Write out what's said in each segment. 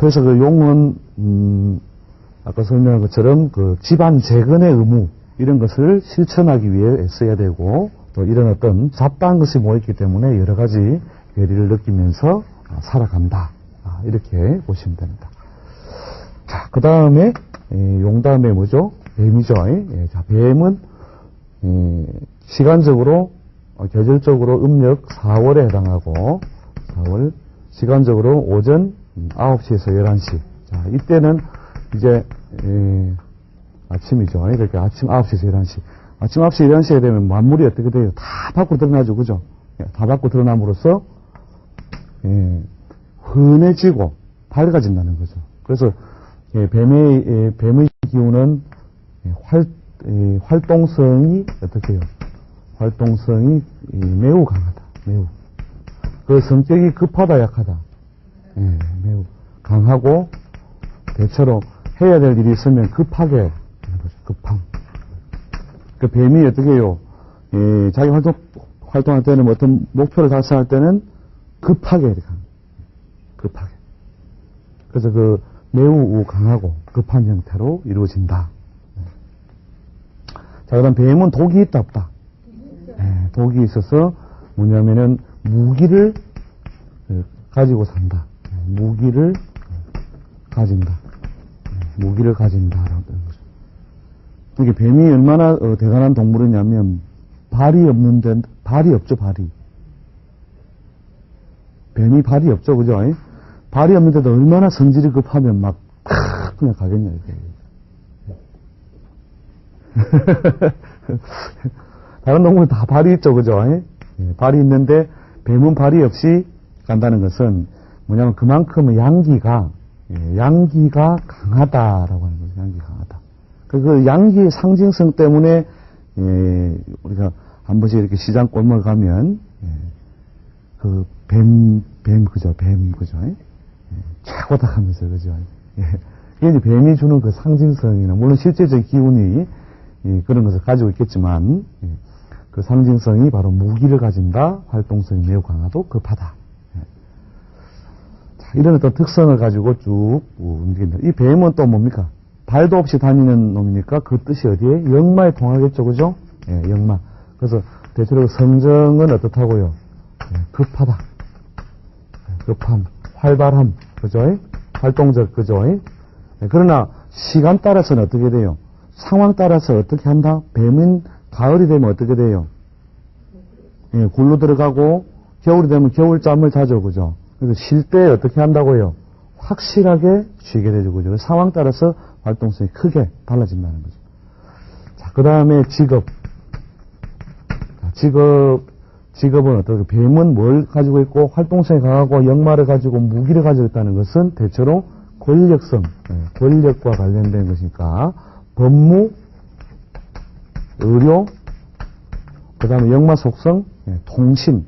그래서 그 용은 음, 아까 설명한 것처럼 그 집안 재건의 의무 이런 것을 실천하기 위해 써야 되고 또 이런 어떤 잡다한 것이 모였기 때문에 여러 가지 괴리를 느끼면서 아, 살아간다 아, 이렇게 보시면 됩니다. 자, 그 다음에 용 다음에 뭐죠? 뱀이죠. 예, 자, 뱀은 예, 시간적으로 어, 계절적으로 음력 4월에 해당하고 4월 시간적으로 오전 9시에서 11시. 자, 이때는 이제 에, 아침이죠. 이렇게 아침 9시에서 11시. 아침 9시, 11시에 되면 만물이 어떻게 돼요? 다 밖으로 드러나죠. 그죠? 예, 다 밖으로 드러남으로써 예, 흔해지고 밝아진다는 거죠. 그래서 예, 뱀의, 예, 뱀의 기운은 예, 활, 예, 활동성이 어떻게 해요? 활동성이 이, 매우 강하다. 매우. 그 성격이 급하다, 약하다. 예, 매우 강하고 대체로 해야 될 일이 있으면 급하게. 급함. 그 뱀이 어떻게 해요? 예, 자기 활동, 활동할 때는 뭐 어떤 목표를 달성할 때는 급하게 이렇게. 급하게. 그래서 그 매우 강하고 급한 형태로 이루어진다. 자, 그 다음 뱀은 독이 있다, 없다? 예, 독이 있어서 뭐냐면은 무기를 그, 가지고 산다. 예, 무기를 가진다. 예, 무기를 가진다라는 거죠. 이게 뱀이 얼마나 어, 대단한 동물이냐면 발이 없는 데 발이 없죠 발이. 뱀이 발이 없죠 그죠? 예? 발이 없는데도 얼마나 성질이 급하면 막 그냥 가겠냐 이게. 다른 동물은 다 발이 있죠 그죠? 예? 예, 발이 있는데 뱀은 발이 없이 간다는 것은 뭐냐면 그만큼 양기가 예, 양기가 강하다라고 하는 거죠. 양기 강하다. 그, 그 양기의 상징성 때문에 예, 우리가 한 번씩 이렇게 시장 골목 가면 예, 그 뱀, 뱀 그죠? 뱀 그죠? 예? 최고다 하면서 그죠? 예. 이게 뱀이 주는 그 상징성이나 물론 실제적 기운이 예, 그런 것을 가지고 있겠지만 예, 그 상징성이 바로 무기를 가진다, 활동성이 매우 강하고 급하다. 이런 어떤 특성을 가지고 쭉 움직인다. 이 뱀은 또 뭡니까? 발도 없이 다니는 놈이니까 그 뜻이 어디에? 역마에 통하겠죠, 그죠? 예, 역마. 그래서 대체로 성정은 어떻다고요? 예, 급하다. 예, 급함, 활발함, 그죠? 활동적, 그죠? 예, 그러나 시간 따라서는 어떻게 돼요? 상황 따라서 어떻게 한다? 뱀은 가을이 되면 어떻게 돼요? 예, 굴로 들어가고 겨울이 되면 겨울잠을 자죠, 그죠? 그래서 쉴 때 어떻게 한다고요? 확실하게 쉬게 그죠? 상황 따라서 활동성이 크게 달라진다는 거죠. 자, 그 다음에 직업. 자, 직업, 직업은 어떻게, 뱀은 뭘 가지고 있고, 활동성이 강하고, 역마를 가지고, 무기를 가지고 있다는 것은 대체로 권력성, 예, 권력과 관련된 것이니까, 법무, 의료, 그 다음에 역마 속성, 예, 통신.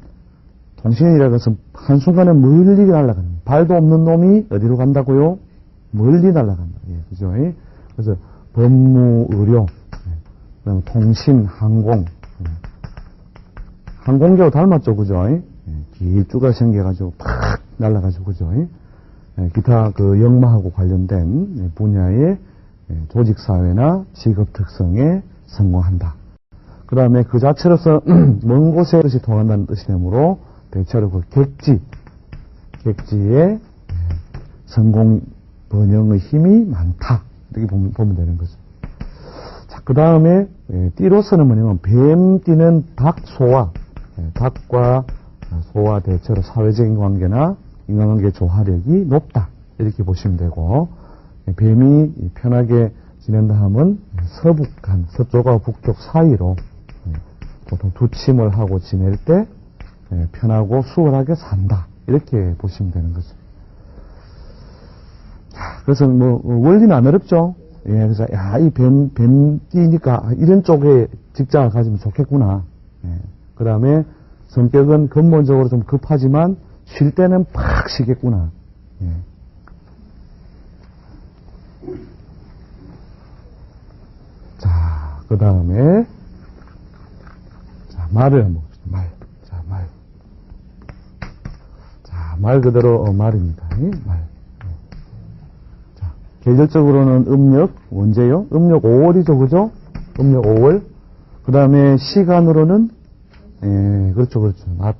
통신이라는 것은 한순간에 멀리 날아가는, 발도 없는 놈이 어디로 간다고요? 멀리 날아간다. 예, 그죠? 예? 그래서 법무, 의료, 예, 그다음 통신, 항공. 예. 항공기하고 닮았죠, 그죠? 예? 길쭉하게 생겨가지고 팍 날아가지고, 그죠? 기타 그 역마하고 관련된 예, 분야의 예, 조직사회나 직업 특성에 성공한다. 그 다음에 그 자체로서 먼 곳에 뜻이 통한다는 뜻이 되므로 대체로 그 객지, 객지의 성공 번영의 힘이 많다. 이렇게 보면, 보면 되는 거죠. 자, 그 다음에 띠로서는 뭐냐면 뱀 띠는 닭, 소와 예, 닭과 소와 대체로 사회적인 관계나 인간관계 조화력이 높다. 이렇게 보시면 되고 예, 뱀이 편하게 지낸다 하면 서북한 서쪽과 북쪽 사이로 예, 보통 두 침을 하고 지낼 때 예, 편하고 수월하게 산다. 이렇게 보시면 되는 거죠. 그래서 뭐 원리는 안 어렵죠. 예, 그래서 야 이 뱀 뱀띠니까 이런 쪽에 직장을 가지면 좋겠구나. 예, 그 다음에 성격은 근본적으로 좀 급하지만 쉴 때는 팍 쉬겠구나. 예. 자, 그 다음에 자 말을 한번 봅시다. 말. 자 말. 자 말 그대로 어, 말입니다. 예? 말. 계절적으로는 음력, 언제요? 음력 5월이죠, 그죠? 음력 5월. 그 다음에 시간으로는, 예, 그렇죠, 그렇죠. 낮,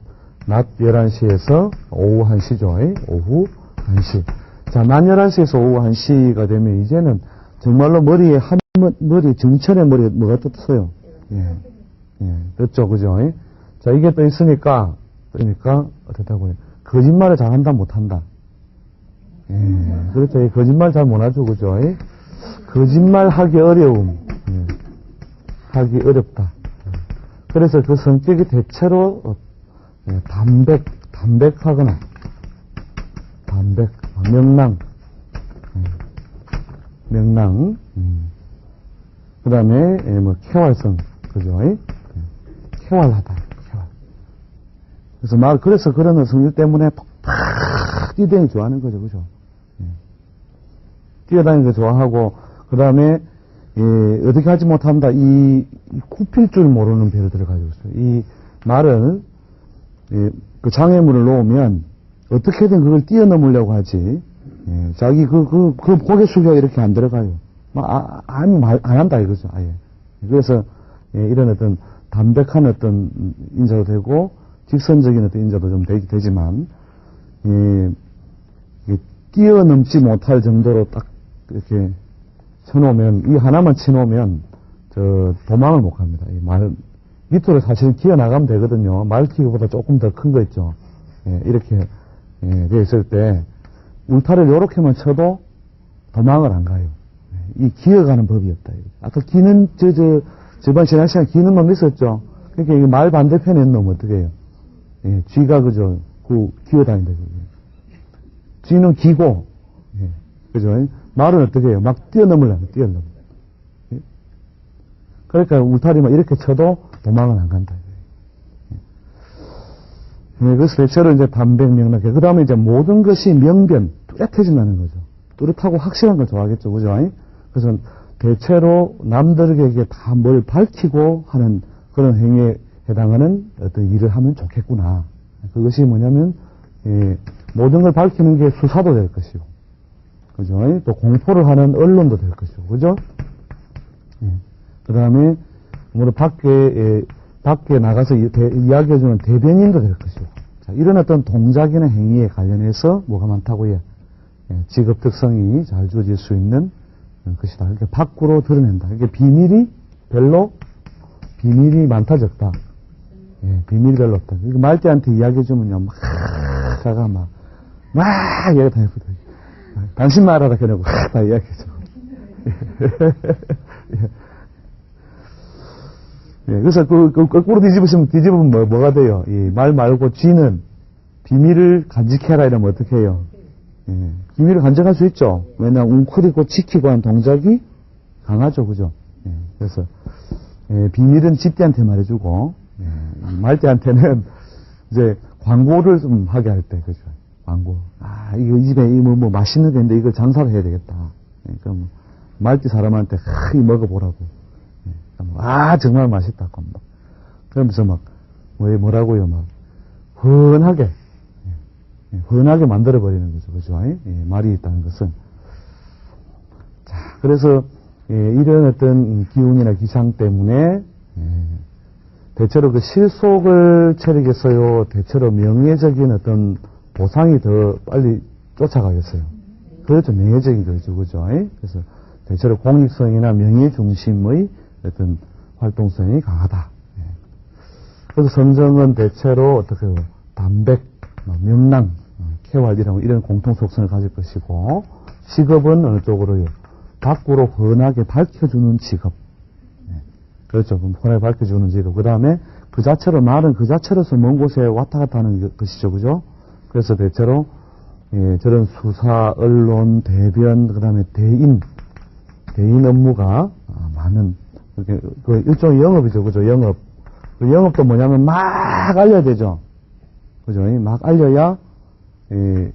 낮 11시에서 오후 1시죠. 예? 오후 1시. 자, 낮 11시에서 오후 1시가 되면 이제는 정말로 머리에 한, 머리, 정천의 머리에 뭐가 떴어요? 예, 예, 떴죠, 그죠? 예? 자, 이게 떠 있으니까, 그러니까, 어떻다고요? 거짓말을 잘한다, 못한다. 예, 그렇죠. 이 거짓말 잘 못하죠, 그죠? 예? 거짓말 하기 어려움. 예, 하기 어렵다. 그래서 그 성격이 대체로 어, 예, 담백, 담백하거나, 담백, 아, 명랑, 예, 명랑, 그 다음에, 뭐, 쾌활성, 그죠? 예? 쾌활하다, 쾌활. 그래서 말, 그래서 그런 성질 때문에 팍 뛰다니 좋아하는 거죠, 그죠? 예. 뛰어다니는 거 좋아하고, 그 다음에, 예, 어떻게 하지 못한다. 이, 이 굽힐 줄 모르는 배를 가지고 있어요. 이 말을, 예, 그 장애물을 놓으면 어떻게든 그걸 뛰어넘으려고 하지. 예, 자기 그, 그, 그 고개 숙여 이렇게 안 들어가요. 막, 아, 아니, 말, 안 한다 이거죠. 아예. 그래서, 예, 이런 어떤 담백한 어떤 인자도 되고, 직선적인 어떤 인자도 좀 되기 되지만, 예, 이게 뛰어넘지 못할 정도로 딱 이렇게 쳐놓으면, 이 하나만 쳐놓으면, 저, 도망을 못 갑니다. 이 말, 밑으로 사실은 기어 나가면 되거든요. 말 키보다 조금 더 큰 거 있죠. 예, 이렇게, 예, 돼 있을 때, 울타리를 요렇게만 쳐도 도망을 안 가요. 예, 이 기어가는 법이 없다. 아까 기는, 저, 저, 저번 지난 시간 기는만 있었죠. 그러니까 이게 말 반대편에 있는 놈 어떻게 해요? 예, 쥐가 그죠. 그, 기어다닌다. 쥐는 기고, 예, 그죠. 말은 어떻게 해요? 막 뛰어넘으려면 뛰어넘어. 예? 그러니까 울타리만 이렇게 쳐도 도망은 안 간다. 예, 그래서 대체로 이제 담백 명랑해. 그 다음에 이제 모든 것이 명변, 뚜렷해진다는 거죠. 뚜렷하고 확실한 걸 좋아하겠죠. 그죠? 그래서 대체로 남들에게 다 뭘 밝히고 하는 그런 행위에 해당하는 어떤 일을 하면 좋겠구나. 그것이 뭐냐면, 예, 모든 걸 밝히는 게 수사도 될 것이고, 그죠? 또 공포를 하는 언론도 될 것이고, 그죠? 그 다음에, 뭐, 밖에, 예, 밖에 나가서 이- 대- 이야기해주는 대변인도 될 것이고, 자, 이런 어떤 동작이나 행위에 관련해서 뭐가 많다고요? 예, 직업 특성이 잘 주어질 수 있는 것이다. 이렇게 밖으로 드러낸다. 이게 비밀이 별로, 비밀이 많다, 적다. 예, 비밀이 별로 없다. 이거 말대한테 이야기해주면요, 막, 가가 막, 막 이야기 다 해보더니. 당신 말하라, 그러고, 다 이야기해줘. 예, 그래서 그, 그 거꾸로 뒤집으시면, 뒤집으면 뭐, 뭐가 돼요? 이말 말고 쥐는 비밀을 간직해라 이러면 어떻게 해요? 예, 비밀을 간직할 수 있죠. 왜냐하면 웅크리고 지키고 하는 동작이 강하죠. 그죠? 예, 그래서, 예, 비밀은 집대한테 말해주고, 예, 이 말대한테는 이제 광고를 좀 하게 할 때, 그죠? 광고. 아, 이거 이 집에 이 뭐, 뭐 맛있는 게 있는데 이걸 장사를 해야 되겠다. 예, 그럼 말대 사람한테, 하, 이 먹어보라고. 예, 그럼 아, 정말 맛있다고. 막. 그러면서 막, 왜 뭐라고요? 막, 훤하게, 예, 훤하게 만들어버리는 거죠. 그죠? 예, 말이 있다는 것은. 자, 그래서, 예, 이런 어떤 기운이나 기상 때문에, 예, 대체로 그 실속을 처리겠어요? 대체로 명예적인 어떤 보상이 더 빨리 쫓아가겠어요? 그렇죠. 명예적인 거죠. 그죠? 예? 그래서 대체로 공익성이나 명예 중심의 어떤 활동성이 강하다. 예. 그래서 성정은 대체로 어떻게? 담백, 뭐 명랑, 어, 쾌활이라고 이런 공통 속성을 가질 것이고, 직업은 어느 쪽으로요? 밖으로 훤하게 밝혀주는 직업. 예. 그렇죠. 훤하게 밝혀주는 직업. 그 다음에 그 자체로, 말은 그 자체로서 먼 곳에 왔다 갔다 하는 것- 것이죠. 그죠? 그래서 대체로, 예, 저런 수사, 언론, 대변, 그 다음에 대인, 대인 업무가 아, 많은, 이렇게, 그 일종의 영업이죠. 그죠? 영업. 그 영업도 뭐냐면 막 알려야 되죠. 그죠? 막 알려야, 예,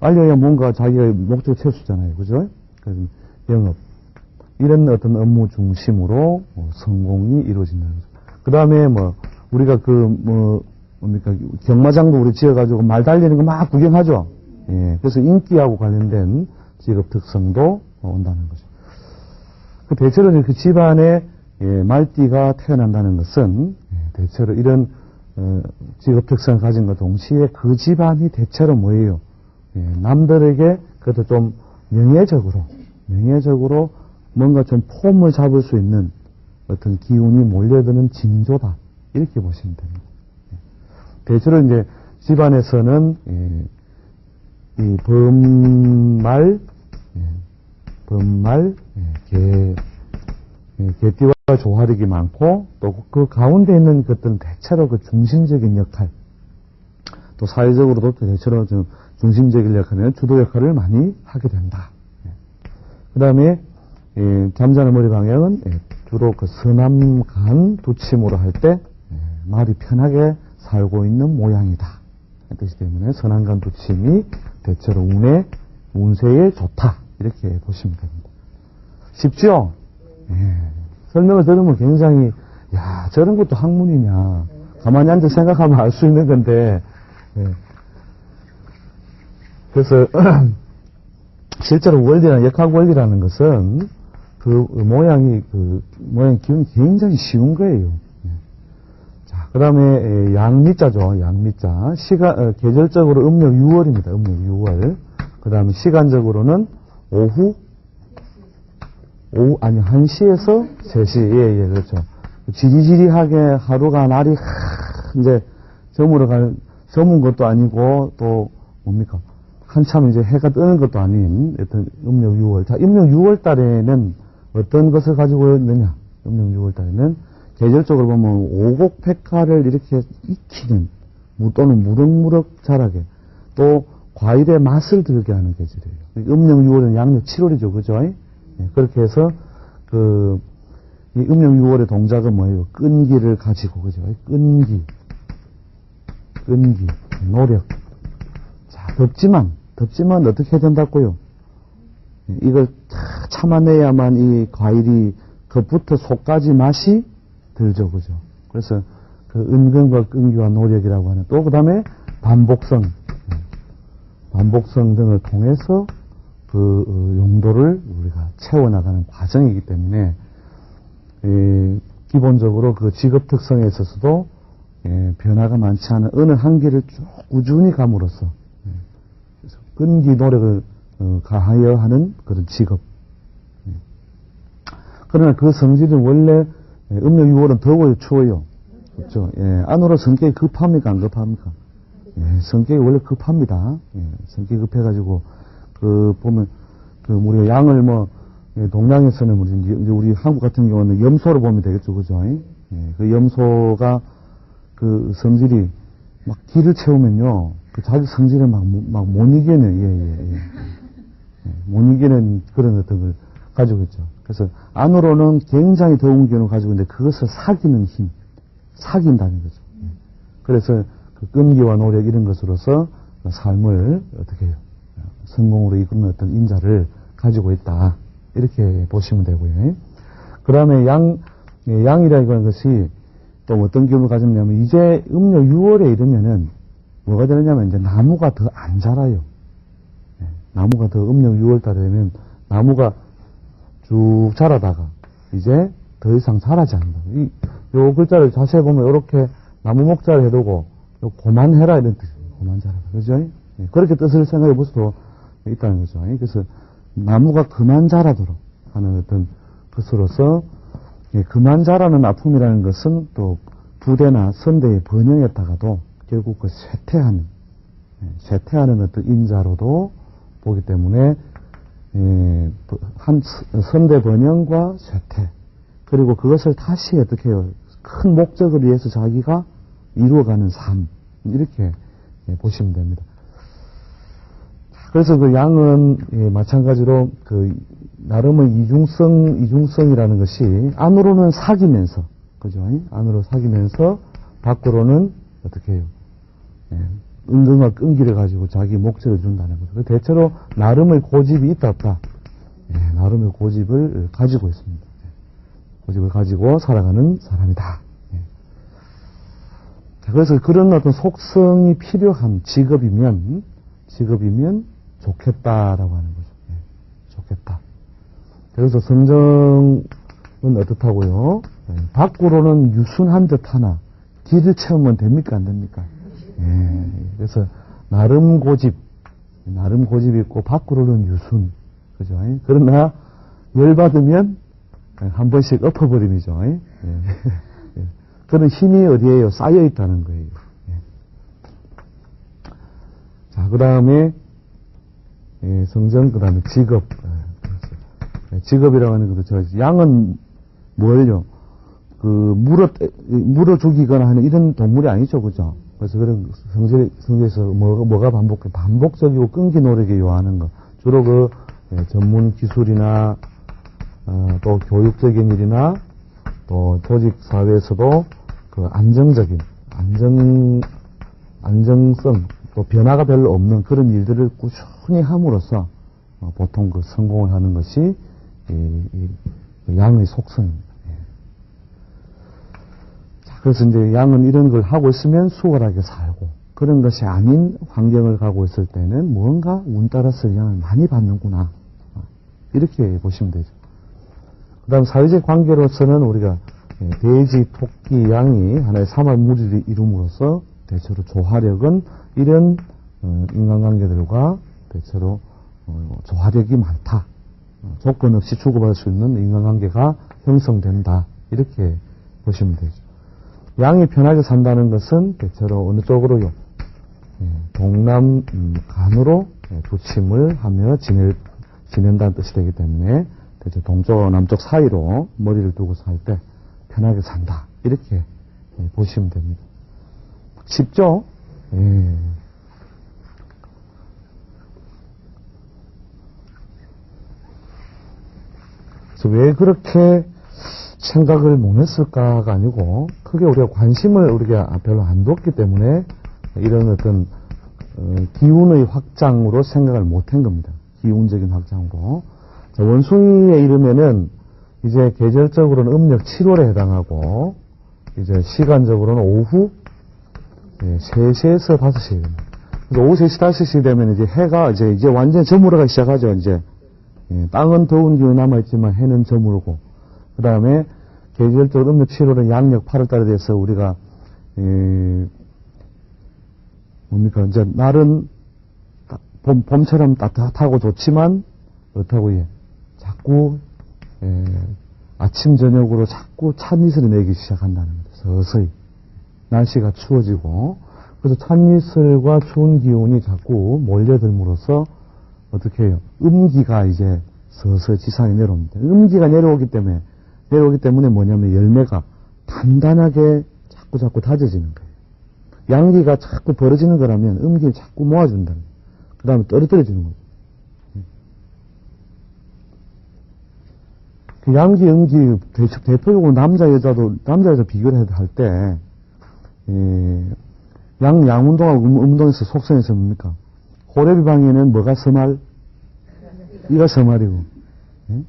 알려야 뭔가 자기의 목적을 채울 수 있잖아요. 그죠? 그래서 영업. 이런 어떤 업무 중심으로 어, 성공이 이루어진다는 거죠. 그 다음에 뭐, 우리가 그, 뭐, 뭡니까, 경마장도 우리 지어가지고 말 달리는 거 막 구경하죠? 예, 그래서 인기하고 관련된 직업 특성도 온다는 거죠. 그 대체로 이제 그 집안에 예, 말띠가 태어난다는 것은 예, 대체로 이런 어, 직업 특성을 가진 것 동시에 그 집안이 대체로 뭐예요? 예, 남들에게 그래도 좀 명예적으로 명예적으로 뭔가 좀 폼을 잡을 수 있는 어떤 기운이 몰려드는 징조다 이렇게 보시면 됩니다. 예. 대체로 이제 집안에서는 예, 이 범말, 예, 범말, 예, 개, 예, 개띠와 조화력이 많고 또 그 가운데 있는 것들은 대체로 그 중심적인 역할 또 사회적으로도 대체로 좀 중심적인 역할을 주도 역할을 많이 하게 된다. 그 다음에 예, 잠자는 머리 방향은 예, 주로 그 서남간 두침으로 할때 예, 말이 편하게 살고 있는 모양이다. 뜻이 때문에 서남간 두침이 대체로 운에 운세에 좋다 이렇게 보시면 됩니다. 쉽죠? 예, 설명을 들으면 굉장히 야 저런 것도 학문이냐 가만히 앉아 생각하면 알 수 있는 건데 예. 그래서 실제로 원리라는 역학 원리라는 것은 그 모양이 그 모양 기운이 굉장히 쉬운 거예요. 예. 자, 그다음에 양미자죠. 양미자. 시간 어, 계절적으로 음력 6월입니다. 음력 6월. 그다음에 시간적으로는 오후 오후 아니 1시에서 3시. 예, 예, 그렇죠. 지리지리하게 하루가 날이 하, 이제 저물어 가는 저문 것도 아니고 또 뭡니까? 한참 이제 해가 뜨는 것도 아닌 어떤 음력 6월. 자, 음력 6월 달에는 어떤 것을 가지고 있느냐? 음력 6월 달에는 계절적으로 보면 오곡백화를 이렇게 익히는 또는 무럭무럭 자라게 또 과일의 맛을 들게 하는 계절이에요. 음력 6월은 양력 7월이죠. 그죠? 예, 그렇게 해서 그, 이 음력 6월의 동작은 뭐예요? 끈기를 가지고, 그죠? 끈기. 끈기. 노력. 자, 덥지만, 덥지만 어떻게 해야 된다고요? 이걸 다 참아내야만 이 과일이 겉부터 속까지 맛이 들죠, 그죠? 그래서 그 은근과 끈기와 노력이라고 하는 또 그 다음에 반복성, 반복성 등을 통해서 그 어, 용도를 우리가 채워나가는 과정이기 때문에 에, 기본적으로 그 직업 특성에 있어서도 에, 변화가 많지 않은 어느 한계를 쭉 꾸준히 감으로써 끈기 노력을 어, 가하여 하는 그런 직업. 예. 그러나 그 성질은 원래 예, 음력 6월은 더워요, 추워요. 그렇죠? 예, 안으로 성격이 급합니까, 안 급합니까? 예, 성격이 원래 급합니다. 예, 성격이 급해가지고 그 보면 그 우리가 양을 뭐 예, 동양에서는 우리 우리 한국 같은 경우는 염소로 보면 되겠죠, 그죠? 예, 그 염소가 그 성질이 막 기를 채우면요, 그 자기 성질을 막 막 못 이기는 예, 예, 예. 못 이기는 그런 어떤 걸 가지고 있죠. 그래서 안으로는 굉장히 더운 기운을 가지고 있는데 그것을 사귀는 힘, 사귄다는 거죠. 그래서 그 끈기와 노력 이런 것으로서 삶을 어떻게 해요? 성공으로 이끄는 어떤 인자를 가지고 있다. 이렇게 보시면 되고요. 그 다음에 양, 양이라고 하는 것이 또 어떤 기운을 가졌냐면 이제 음력 6월에 이르면은 뭐가 되느냐면 이제 나무가 더 안 자라요. 나무가 더 음력 6월 달에 되면 나무가 쭉 자라다가 이제 더 이상 자라지 않는다. 이, 요 글자를 자세히 보면 이렇게 나무 목자를 해두고 요 고만해라 이런 뜻이에요. 고만 자라. 그죠? 예, 그렇게 뜻을 생각해 볼 수도 있다는 거죠. 예, 그래서 나무가 그만 자라도록 하는 어떤 것으로서 예, 그만 자라는 아픔이라는 것은 또 부대나 선대의 번영에다가도 결국 그 쇠퇴하는 쇠퇴하는 어떤 인자로도 보기 때문에 예, 한 선대 번영과 쇠퇴 그리고 그것을 다시 어떻게 해요? 큰 목적을 위해서 자기가 이루어가는 삶 이렇게 예, 보시면 됩니다. 그래서 그 양은 예, 마찬가지로 그 나름의 이중성 이중성이라는 것이 안으로는 사귀면서 그죠? 안으로 사귀면서 밖으로는 어떻게 해요? 예, 은근과 끈기를 가지고 자기 목적을 준다는 거죠. 대체로 나름의 고집이 있다 없다. 예, 나름의 고집을 가지고 있습니다. 예, 고집을 가지고 살아가는 사람이다. 예. 그래서 그런 어떤 속성이 필요한 직업이면 직업이면 좋겠다라고 하는 거죠. 예. 좋겠다. 그래서 성정은 어떻다고요? 예, 밖으로는 유순한 듯 하나, 길을 채우면 됩니까? 안 됩니까? 예, 그래서 나름 고집, 나름 고집이 있고, 밖으로는 유순. 그죠? 예? 그러나, 열 받으면 한 번씩 엎어버림이죠. 예? 예. 그런 힘이 어디에요? 쌓여 있다는 거예요. 예. 자, 그 다음에, 예, 성정, 그 다음에 직업. 예, 직업이라고 하는 것도 저, 양은 뭘요? 그, 물어, 물어 죽이거나 하는 이런 동물이 아니죠. 그죠? 그래서 그런 성제, 성제에서 뭐, 뭐가 반복, 반복적이고 끈기 노력에 요하는 거. 주로 그, 예, 전문 기술이나, 어, 또 교육적인 일이나, 또 조직 사회에서도 그 안정적인, 안정, 안정성, 또 변화가 별로 없는 그런 일들을 꾸준히 함으로써 어, 보통 그 성공을 하는 것이 이, 이, 그 양의 속성입니다. 그래서 이제 양은 이런 걸 하고 있으면 수월하게 살고 그런 것이 아닌 환경을 가고 있을 때는 뭔가 운 따라서 영향을 많이 받는구나. 어, 이렇게 보시면 되죠. 그 다음 사회적 관계로서는 우리가 예, 돼지, 토끼, 양이 하나의 삼할 무리를 이룸으로써 대체로 조화력은 이런 어, 인간관계들과 대체로 어, 조화력이 많다. 어, 조건 없이 주고받을 수 있는 인간관계가 형성된다. 이렇게 보시면 되죠. 양이 편하게 산다는 것은 대체로 어느 쪽으로요? 예, 동남 음, 간으로 예, 도침을 하며 지낼, 지낸다는 뜻이 되기 때문에 대체 동쪽 남쪽 사이로 머리를 두고 살 때 편하게 산다. 이렇게 예, 보시면 됩니다. 쉽죠? 예. 그래서 왜 그렇게 생각을 못 했을까가 아니고 크게 우리가 관심을 우리가 별로 안 뒀기 때문에 이런 어떤 어, 기운의 확장으로 생각을 못 한 겁니다. 기운적인 확장으로. 자, 원숭이에 이르면은 이제 계절적으로는 음력 7월에 해당하고 이제 시간적으로는 오후 예, 3시에서 5시에 됩니다. 오후 3시, 5시 되면 이제 해가 이제, 이제 완전 저물어가기 시작하죠, 이제. 예, 땅은 더운 기운이 남아있지만 해는 저물고. 그 다음에 계절적으로 음력 7월은 양력 8월달에 돼서 우리가, 예, 뭡니까, 이제 날은 따- 봄, 봄처럼 따뜻하고 좋지만, 그렇다고 예, 자꾸, 예, 아침, 저녁으로 자꾸 찬이슬이 내기 시작한다는 거죠. 서서히. 날씨가 추워지고 그래서 찬이슬과 추운 기운이 자꾸 몰려들므로써 어떻게 해요? 음기가 이제 서서히 지상에 내려옵니다. 음기가 내려오기 때문에 내려오기 때문에 뭐냐면 열매가 단단하게 자꾸 자꾸 다져지는 거예요. 양기가 자꾸 벌어지는 거라면 음기를 자꾸 모아준다는 거예요. 그 다음에 떨어뜨려지는 거죠. 그 양기, 음기, 대- 대표적으로 남자, 여자도, 남자, 여자 비교를 할 때, 예, 양, 양 운동하고 음, 운동에서 속성에서 뭡니까? 호래비 방에는 뭐가 서말? 이가 서말이고, 예?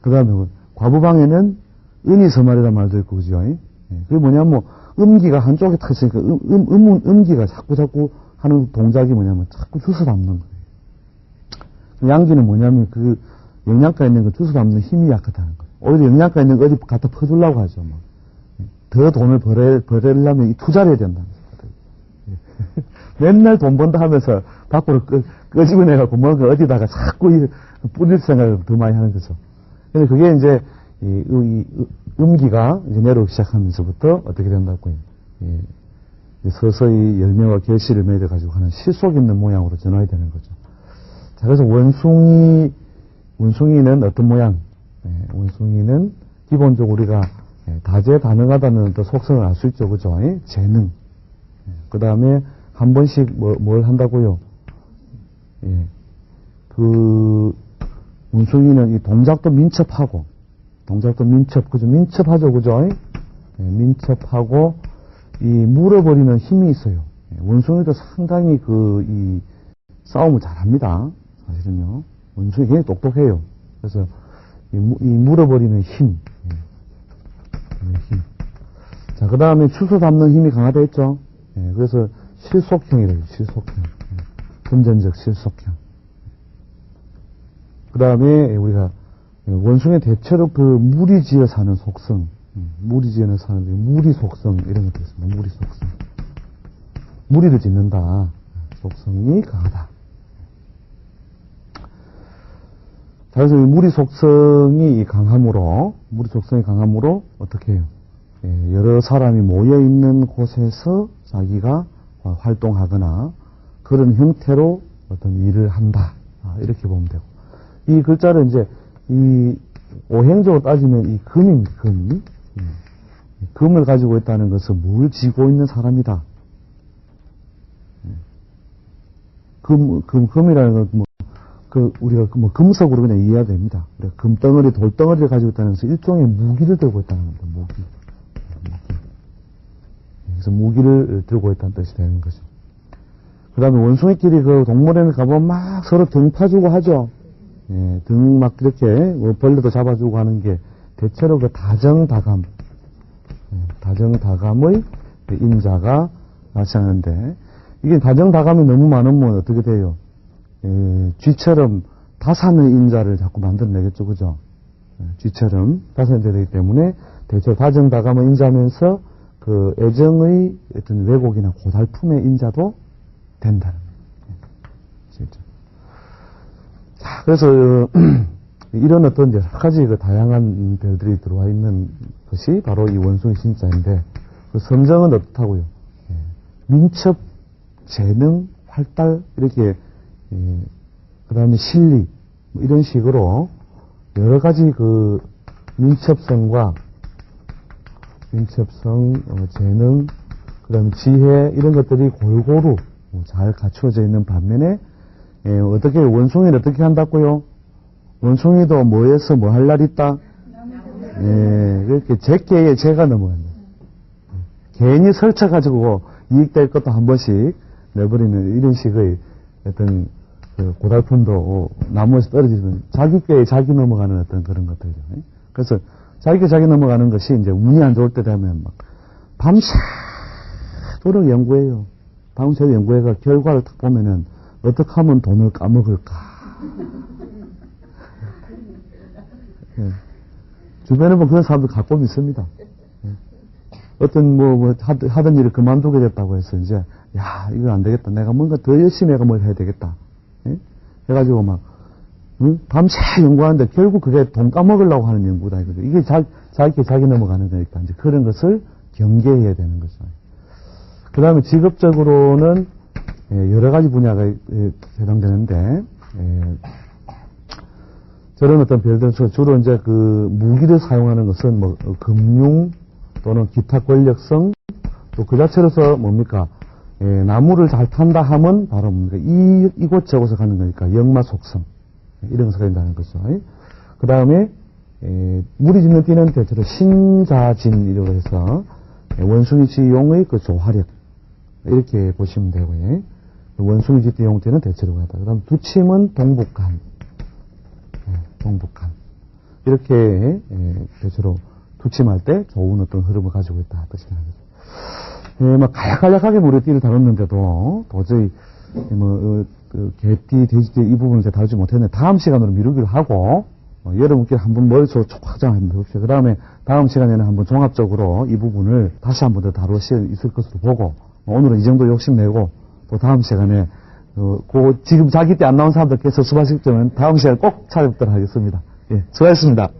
그 다음에 과부방에는 은이 서말이라는 말도 있고, 그죠? 예? 그게 뭐냐면, 뭐, 음기가 한쪽에 탁 있으니까, 음, 음, 음, 음기가 자꾸 자꾸 하는 동작이 뭐냐면, 자꾸 주워 담는 거예요. 양기는 뭐냐면, 그, 영양가 있는 거 주워 담는 힘이 약하다는 거예요. 오히려 영양가 있는 거 어디 갖다 퍼주려고 하죠, 뭐. 더 돈을 벌어, 벌으려면 이 투자를 해야 된다는 거예요. 맨날 돈 번다 하면서 밖으로 끄, 끄집어내갖고 뭔가 어디다가 자꾸 이 뿌릴 생각을 더 많이 하는 거죠. 근데 그게 이제 이, 이, 이 음기가 이제 내려오기 시작하면서부터 어떻게 된다고요. 예, 서서히 열매와 결실을 맺어가지고 하는 실속 있는 모양으로 전환이 되는 거죠. 자, 그래서 원숭이, 원숭이는 어떤 모양? 예, 원숭이는 기본적으로 우리가 예, 다재다능하다는 또 속성을 알 수 있죠. 그죠? 예? 재능. 그 다음에 한 번씩 뭐, 뭘 한다고요? 예. 그, 문숭이는 이 동작도 민첩하고, 동작도 민첩, 그죠? 민첩하죠. 그죠? 예, 민첩하고, 이 물어버리는 힘이 있어요. 예, 원숭이도 상당히 그, 이 싸움을 잘 합니다. 사실은요. 원숭이 굉장히 똑똑해요. 그래서 이, 무- 이 물어버리는 힘. 예. 힘. 자, 그 다음에 추수 담는 힘이 강하다 했죠? 예, 그래서 실속형이래요, 실속형. 예, 금전적 실속형. 그 다음에 우리가 원숭이 대체로 그 지어 사는 속성, 지어 사는 그 무리 속성 이런 것도 있습니다. 무리 속성. 무리를 짓는다. 속성이 강하다. 자, 그래서 이 무리 속성이 강함으로, 무리 속성이 강함으로 어떻게 해요? 예, 여러 사람이 모여 있는 곳에서 자기가 어, 활동하거나 그런 형태로 어떤 일을 한다. 아, 이렇게 보면 되고. 이 글자를 이제 이 오행적으로 따지면 이 금입니다. 금. 예. 이 금을 가지고 있다는 것은 뭘 지고 있는 사람이다. 예. 금, 금, 금이라는 건 뭐, 그, 우리가 그뭐 금속으로 그냥 이해가 됩니다. 금덩어리, 돌덩어리를 가지고 있다는 것은 일종의 무기를 들고 있다는 겁니다. 무기. 그래서 무기를 들고 있다는 뜻이 되는 거죠. 그 다음에 원숭이끼리 그 동물원에 가보면 막 서로 등 파주고 하죠. 예, 등막 이렇게 뭐 벌레도 잡아주고 하는 게 대체로 그 다정다감, 예, 다정다감의 그 인자가 나타나는데 이게 다정다감이 너무 많으면 어떻게 돼요? 예, 쥐처럼 다산의 인자를 자꾸 만들어내겠죠, 그죠? 예, 쥐처럼 다산이 되기 때문에 대체로 다정다감의 인자면서 그 애정의 어떤 왜곡이나 고달픔의 인자도 된다는 거예요. 진짜. 자, 그래서 어, 이런 어떤 여러 가지 그 다양한 별들이 들어와 있는 것이 바로 이 원숭이 신자인데 그 성정은 어떻다고요? 예, 민첩, 재능, 활달 이렇게 예, 그다음에 실리 뭐 이런 식으로 여러 가지 그 민첩성과 민첩성, 어, 재능, 그다음에 지혜 이런 것들이 골고루 뭐잘 갖추어져 있는 반면에 예, 어떻게 원숭이를 어떻게 한다고요? 원숭이도 뭐에서 뭐 할 날 있다? 예, 그렇게 제께에 제가 넘어간다. 괜히 설쳐가지고 이익될 것도 한 번씩 내버리는 이런 식의 어떤 그 고달픔도 나무에서 떨어지면 자기 꾀에 자기 넘어가는 어떤 그런 것들이죠. 예? 그래서 자기 꾀 자기 넘어가는 것이 이제 운이 안 좋을 때 되면 막 밤새도록 연구해요. 밤새도록 연구해가 결과를 딱 보면은 어떻게 하면 돈을 까먹을까. 예. 주변에 보면 그런 사람들 가끔 있습니다. 예. 어떤 뭐, 뭐 하던, 하던 일을 그만두게 됐다고 해서 이제 야 이거 안 되겠다. 내가 뭔가 더 열심히 해가 뭘 해야 되겠다. 예? 해가지고 막 응? 밤새 연구하는데 결국 그게 돈 까먹으려고 하는 연구다 이거죠. 이게 자, 자기 자기 넘어가는 거니까 이제 그런 것을 경계해야 되는 거죠. 그 다음에 직업적으로는 예, 여러 가지 분야가 예, 해당되는데 예, 저런 어떤 별들 중 주로 이제 그 무기를 사용하는 것은 뭐 어, 금융 또는 기타 권력성 또 그 자체로서 뭡니까? 예, 나무를 잘 탄다 하면 바로 뭡니까? 이 이곳 저곳에 가는 거니까 역마 속성. 이런 것을 된다는 거죠. 그 다음에 무리 짓는 띠는 대체로 신자진이라고 해서 예, 원숭이 지용의 그 조화력. 이렇게 보시면 되고요. 원숭이 지띠 용태는 대체로 가다. 그 다음 두침은 동북간. 예, 동북간. 이렇게, 예, 대체로 두침할 때 좋은 어떤 흐름을 가지고 있다. 뜻이. 예, 막 간략간략하게 무리띠를 다뤘는데도 도저히, 뭐, 어, 그 개띠, 돼지띠 이 부분을 제가 다루지 못했는데 다음 시간으로 미루기로 하고, 어, 여러분끼리 한번 머릿속으로 촉촉하게 한번 해봅시다. 그 다음에 다음 시간에는 한번 종합적으로 이 부분을 다시 한번 더 다룰 수 있을 것으로 보고, 오늘은 이 정도 욕심내고, 또 다음 시간에 어, 그 지금 자기 때 안 나온 사람들께서 수고하실 점은 다음 시간에 꼭 찾아뵙도록 하겠습니다. 예, 수고하셨습니다.